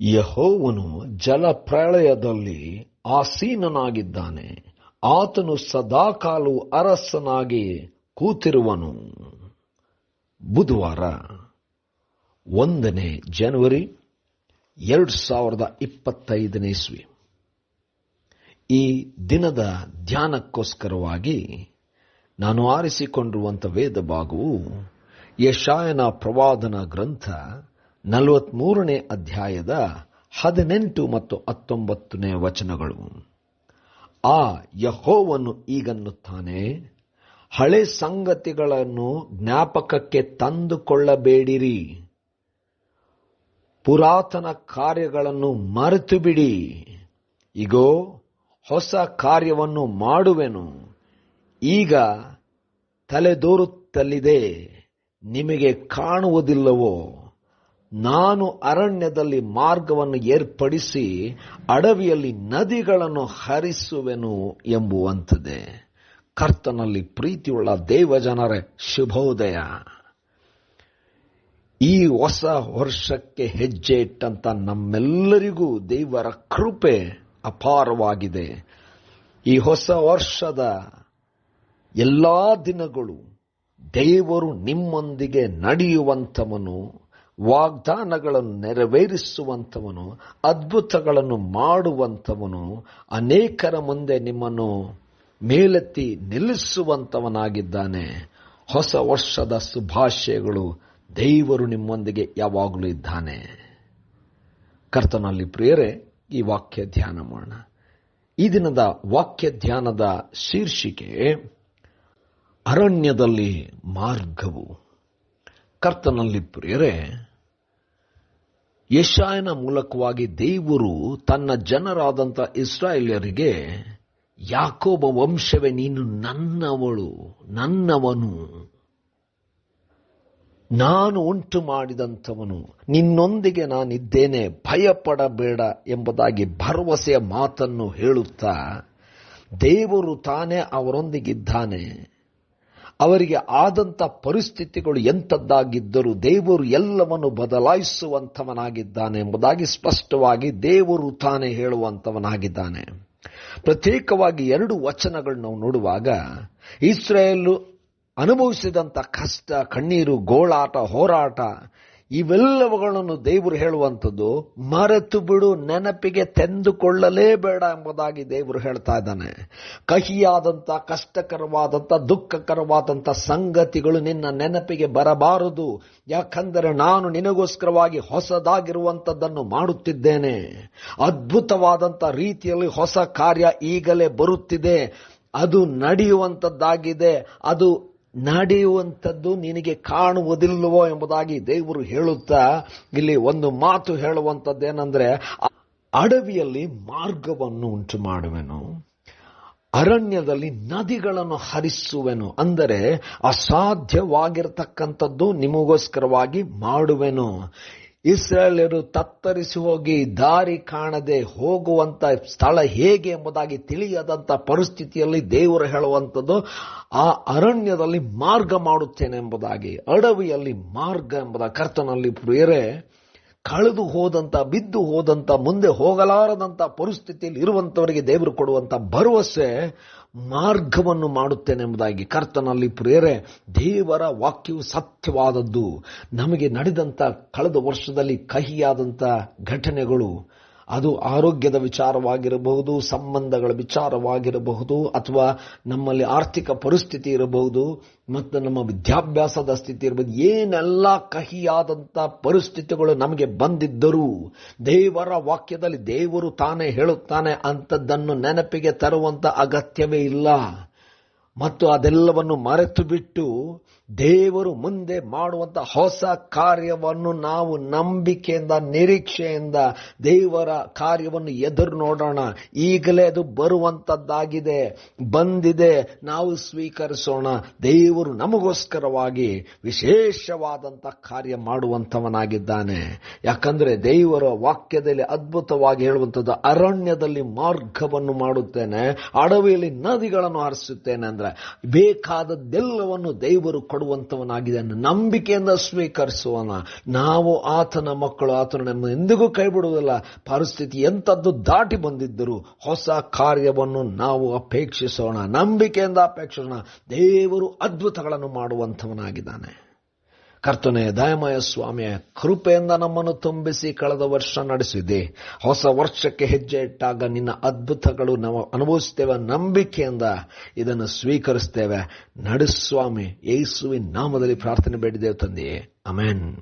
ಯಹೋವನು ಜಲಪ್ರಳಯದಲ್ಲಿ ಆಸೀನನಾಗಿದ್ದಾನೆ. ಆತನು ಸದಾಕಾಲು ಅರಸನಾಗಿ ಕೂತಿರುವನು. ಬುಧವಾರ ಒಂದನೇ ಜನವರಿ ಎರಡು ಸಾವಿರದ ಇಪ್ಪತ್ತೈದನೇ ಇಸ್ವಿ. ಈ ದಿನದ ಧ್ಯಾನಕ್ಕೋಸ್ಕರವಾಗಿ ನಾನು ಆರಿಸಿಕೊಂಡಿರುವಂಥ ವೇದ ಭಾಗವು ಯಶಾಯನ ಪ್ರವಾದನ ಗ್ರಂಥ ನಲವತ್ಮೂರನೇ ಅಧ್ಯಾಯದ ಹದಿನೆಂಟು ಮತ್ತು ಹತ್ತೊಂಬತ್ತನೇ ವಚನಗಳು. ಆ ಯಹೋವನ್ನು ಈಗನ್ನುತ್ತಾನೆ ಹಳೆ ಸಂಗತಿಗಳನ್ನು ಜ್ಞಾಪಕಕ್ಕೆ ತಂದುಕೊಳ್ಳಬೇಡಿರಿ. ಪುರಾತನ ಕಾರ್ಯಗಳನ್ನು ಮರೆತು ಬಿಡಿ ಇಗೋ, ಹೊಸ ಕಾರ್ಯವನ್ನು ಮಾಡುವೆನು. ಈಗ ತಲೆದೋರುತ್ತಲಿದೆ, ನಿಮಗೆ ಕಾಣುವುದಿಲ್ಲವೋ? ನಾನು ಅರಣ್ಯದಲ್ಲಿ ಮಾರ್ಗವನ್ನು ಏರ್ಪಡಿಸಿ ಅಡವಿಯಲ್ಲಿ ನದಿಗಳನ್ನು ಹರಿಸುವೆನು ಎಂಬುವಂಥದ್ದೇ. ಕರ್ತನಲ್ಲಿ ಪ್ರೀತಿಯುಳ್ಳ ದೇವಜನರ, ಶುಭೋದಯ. ಈ ಹೊಸ ವರ್ಷಕ್ಕೆ ಹೆಜ್ಜೆ ಇಟ್ಟಂತ ನಮ್ಮೆಲ್ಲರಿಗೂ ದೇವರ ಕೃಪೆ ಅಪಾರವಾಗಿದೆ. ಈ ಹೊಸ ವರ್ಷದ ಎಲ್ಲಾ ದಿನಗಳು ದೇವರು ನಿಮ್ಮೊಂದಿಗೆ ನಡೆಯುವಂಥವನು ವಾಗ್ದಾನಗಳನ್ನು ನೆರವೇರಿಸುವಂಥವನು, ಅದ್ಭುತಗಳನ್ನು ಮಾಡುವಂಥವನು, ಅನೇಕರ ಮುಂದೆ ನಿಮ್ಮನ್ನು ಮೇಲೆತ್ತಿ ನಿಲ್ಲಿಸುವಂಥವನಾಗಿದ್ದಾನೆ. ಹೊಸ ವರ್ಷದ ಶುಭಾಶಯಗಳು ದೇವರು ನಿಮ್ಮೊಂದಿಗೆ ಯಾವಾಗಲೂ ಇದ್ದಾನೆ. ಕರ್ತನಲ್ಲಿ ಪ್ರಿಯರೇ, ಈ ವಾಕ್ಯ ಧ್ಯಾನ ಮಾಡೋಣ. ಈ ದಿನದ ವಾಕ್ಯ ಧ್ಯಾನದ ಶೀರ್ಷಿಕೆ, ಅರಣ್ಯದಲ್ಲಿ ಮಾರ್ಗವು. ಕರ್ತನಲ್ಲಿ ಪ್ರಿಯರೇ ಯಶಾಯನ ಮೂಲಕವಾಗಿ ದೇವರು ತನ್ನ ಜನರಾದಂಥ ಇಸ್ರಾಯೇಲ್ಯರಿಗೆ, ಯಾಕೋಬ ವಂಶವೇ, ನೀನು ನನ್ನವಳು, ನನ್ನವನು. ನಾನು ಉಂಟು ಮಾಡಿದಂಥವನು. ನಿನ್ನೊಂದಿಗೆ ನಾನಿದ್ದೇನೆ. ಭಯಪಡಬೇಡ ಎಂಬುದಾಗಿ ಭರವಸೆಯ ಮಾತನ್ನು ಹೇಳುತ್ತಾ ದೇವರು ತಾನೇ ಅವರೊಂದಿಗಿದ್ದಾನೆ. ಅವರಿಗೆ ಆದಂಥ ಪರಿಸ್ಥಿತಿಗಳು ಎಂಥದ್ದಾಗಿದ್ದರೂ ದೇವರು ಎಲ್ಲವನ್ನು ಬದಲಾಯಿಸುವಂಥವನಾಗಿದ್ದಾನೆ ಎಂಬುದಾಗಿ ಸ್ಪಷ್ಟವಾಗಿ ದೇವರು ತಾನೇ ಹೇಳುವಂಥವನಾಗಿದ್ದಾನೆ. ಪ್ರತ್ಯೇಕವಾಗಿ ಎರಡು ವಚನಗಳು ನಾವು ನೋಡುವಾಗ ಇಸ್ರಾಯೇಲ್ ಅನುಭವಿಸಿದಂಥ ಕಷ್ಟ, ಕಣ್ಣೀರು, ಗೋಳಾಟ, ಹೋರಾಟ ಇವೆಲ್ಲವುಗಳನ್ನು ದೇವರು ಹೇಳುವಂಥದ್ದು ಮರೆತು ಬಿಡು, ನೆನಪಿಗೆ ತೆಂದುಕೊಳ್ಳಲೇಬೇಡ ಎಂಬುದಾಗಿ ದೇವರು ಹೇಳ್ತಾ ಇದ್ದಾನೆ. ಕಹಿಯಾದಂಥ, ಕಷ್ಟಕರವಾದಂಥ, ದುಃಖಕರವಾದಂಥ ಸಂಗತಿಗಳು ನಿನ್ನ ನೆನಪಿಗೆ ಬರಬಾರದು. ಯಾಕಂದರೆ ನಾನು ನಿನಗೋಸ್ಕರವಾಗಿ ಹೊಸದಾಗಿರುವಂಥದ್ದನ್ನು ಮಾಡುತ್ತಿದ್ದೇನೆ. ಅದ್ಭುತವಾದಂಥ ರೀತಿಯಲ್ಲಿ ಹೊಸ ಕಾರ್ಯ ಈಗಲೇ ಬರುತ್ತಿದೆ. ಅದು ನಡೆಯುವಂಥದ್ದಾಗಿದೆ. ಅದು ನಡೆಯುವಂಥದ್ದು ನಿನಗೆ ಕಾಣುವುದಿಲ್ಲವೋ ಎಂಬುದಾಗಿ ದೇವರು ಹೇಳುತ್ತಾ ಇಲ್ಲಿ ಒಂದು ಮಾತು ಹೇಳುವಂಥದ್ದೇನೆಂದರೆ, ಅಡವಿಯಲ್ಲಿ ಮಾರ್ಗವನ್ನು ಉಂಟು ಮಾಡುವೆನು ಅರಣ್ಯದಲ್ಲಿ ನದಿಗಳನ್ನು ಹರಿಸುವೆನು, ಅಂದರೆ ಅಸಾಧ್ಯವಾಗಿರತಕ್ಕಂಥದ್ದು ನಿಮಗೋಸ್ಕರವಾಗಿ ಮಾಡುವೆನು. ಇಸ್ರಾಯೇಲರು ತತ್ತರಿಸಿ ಹೋಗಿ ದಾರಿ ಕಾಣದೆ ಹೋಗುವಂತ ಸ್ಥಳ ಹೇಗೆ ಎಂಬುದಾಗಿ ತಿಳಿಯದಂತ ಪರಿಸ್ಥಿತಿಯಲ್ಲಿ ದೇವರು ಹೇಳುವಂಥದ್ದು, ಆ ಅರಣ್ಯದಲ್ಲಿ ಮಾರ್ಗ ಮಾಡುತ್ತೇನೆ ಎಂಬುದಾಗಿ, ಅಡವಿಯಲ್ಲಿ ಮಾರ್ಗ ಎಂಬುದಾಗಿ ಕರ್ತನಲ್ಲಿ ಪ್ರಿಯರೇ ಕಳೆದು ಹೋದಂತ, ಬಿದ್ದು ಹೋದಂತ, ಮುಂದೆ ಹೋಗಲಾರದಂತ ಪರಿಸ್ಥಿತಿಯಲ್ಲಿ ಇರುವಂತವರಿಗೆ ದೇವರು ಕೊಡುವಂತ ಭರವಸೆ ಮಾರ್ಗವನ್ನು ಮಾಡುತ್ತೇನೆ ಎಂಬುದಾಗಿ ಕರ್ತನಲ್ಲಿ ಪ್ರೇರೆ ದೇವರ ವಾಕ್ಯವು ಸತ್ಯವಾದದ್ದು. ನಮಗೆ ನಡೆದಂತ ಕಳೆದ ವರ್ಷದಲ್ಲಿ ಕಹಿಯಾದಂಥ ಘಟನೆಗಳು ಅದು ಆರೋಗ್ಯದ ವಿಚಾರವಾಗಿರಬಹುದು, ಸಂಬಂಧಗಳ ವಿಚಾರವಾಗಿರಬಹುದು, ಅಥವಾ ನಮ್ಮಲ್ಲಿ ಆರ್ಥಿಕ ಪರಿಸ್ಥಿತಿ ಇರಬಹುದು, ಮತ್ತು ನಮ್ಮ ವಿದ್ಯಾಭ್ಯಾಸದ ಸ್ಥಿತಿ ಇರಬಹುದು. ಏನೆಲ್ಲ ಕಹಿಯಾದಂಥ ಪರಿಸ್ಥಿತಿಗಳು ನಮಗೆ ಬಂದಿದ್ದರೂ ದೇವರ ವಾಕ್ಯದಲ್ಲಿ ದೇವರು ತಾನೇ ಹೇಳುತ್ತಾನೆ ಅಂಥದ್ದನ್ನು ನೆನಪಿಗೆ ತರುವಂಥ ಅಗತ್ಯವೇ ಇಲ್ಲ. ಮತ್ತು ಅದೆಲ್ಲವನ್ನು ಮರೆತು ಬಿಟ್ಟು ದೇವರು ಮುಂದೆ ಮಾಡುವಂತ ಹೊಸ ಕಾರ್ಯವನ್ನು ನಾವು ನಂಬಿಕೆಯಿಂದ, ನಿರೀಕ್ಷೆಯಿಂದ ದೇವರ ಕಾರ್ಯವನ್ನು ಎದುರು ನೋಡೋಣ. ಈಗಲೇ ಅದು ಬರುವಂತದ್ದಾಗಿದೆ, ಬಂದಿದೆ, ನಾವು ಸ್ವೀಕರಿಸೋಣ. ದೇವರು ನಮಗೋಸ್ಕರವಾಗಿ ವಿಶೇಷವಾದಂತ ಕಾರ್ಯ ಮಾಡುವಂತವನಾಗಿದ್ದಾನೆ ಯಾಕಂದ್ರೆ ದೇವರ ವಾಕ್ಯದಲ್ಲಿ ಅದ್ಭುತವಾಗಿ ಹೇಳುವಂಥದ್ದು, ಅರಣ್ಯದಲ್ಲಿ ಮಾರ್ಗವನ್ನು ಮಾಡುತ್ತೇನೆ, ಅಡವಿಯಲ್ಲಿ ನದಿಗಳನ್ನು ಹರಿಸುತ್ತೇನೆ ಅಂದ್ರೆ ಬೇಕಾದದ್ದೆಲ್ಲವನ್ನು ದೇವರು ಕೊಡುವಂತವನಾಗಿದ್ದಾನೆ ನಂಬಿಕೆಯಿಂದ ಸ್ವೀಕರಿಸುವನ ನಾವು ಆತನ ಮಕ್ಕಳು, ಆತನ ನಮ್ಮ ಎಂದಿಗೂ ಕೈಬಿಡುವುದಿಲ್ಲ. ಪರಿಸ್ಥಿತಿ ಎಂಥದ್ದು ದಾಟಿ ಬಂದಿದ್ದರೂ ಹೊಸ ಕಾರ್ಯವನ್ನು ನಾವು ಅಪೇಕ್ಷಿಸೋಣ. ನಂಬಿಕೆಯಿಂದ ಅಪೇಕ್ಷಿಸೋಣ. ದೇವರು ಅದ್ಭುತಗಳನ್ನು ಮಾಡುವಂಥವನಾಗಿದ್ದಾನೆ. ಕರ್ತನೆ, ದಯಮಯ ಸ್ವಾಮಿಯ, ಕೃಪೆಯಿಂದ ನಮ್ಮನ್ನು ತುಂಬಿಸಿ ಕಳೆದ ವರ್ಷ ನಡೆಸಿದೆ. ಹೊಸ ವರ್ಷಕ್ಕೆ ಹೆಜ್ಜೆ ಇಟ್ಟಾಗ ನಿನ್ನ ಅದ್ಭುತಗಳು ನಾವು ಅನುಭವಿಸ್ತೇವೆ ನಂಬಿಕೆಯಿಂದ ಇದನ್ನು ಸ್ವೀಕರಿಸ್ತೇವೆ ನಡೆಸ್ವಾಮಿ ಯೇಸುವಿನ ನಾಮದಲ್ಲಿ ಪ್ರಾರ್ಥನೆ ಬೇಡಿದ್ದೇವೆ ತಂದೆಯೇ. ಅಮೆನ್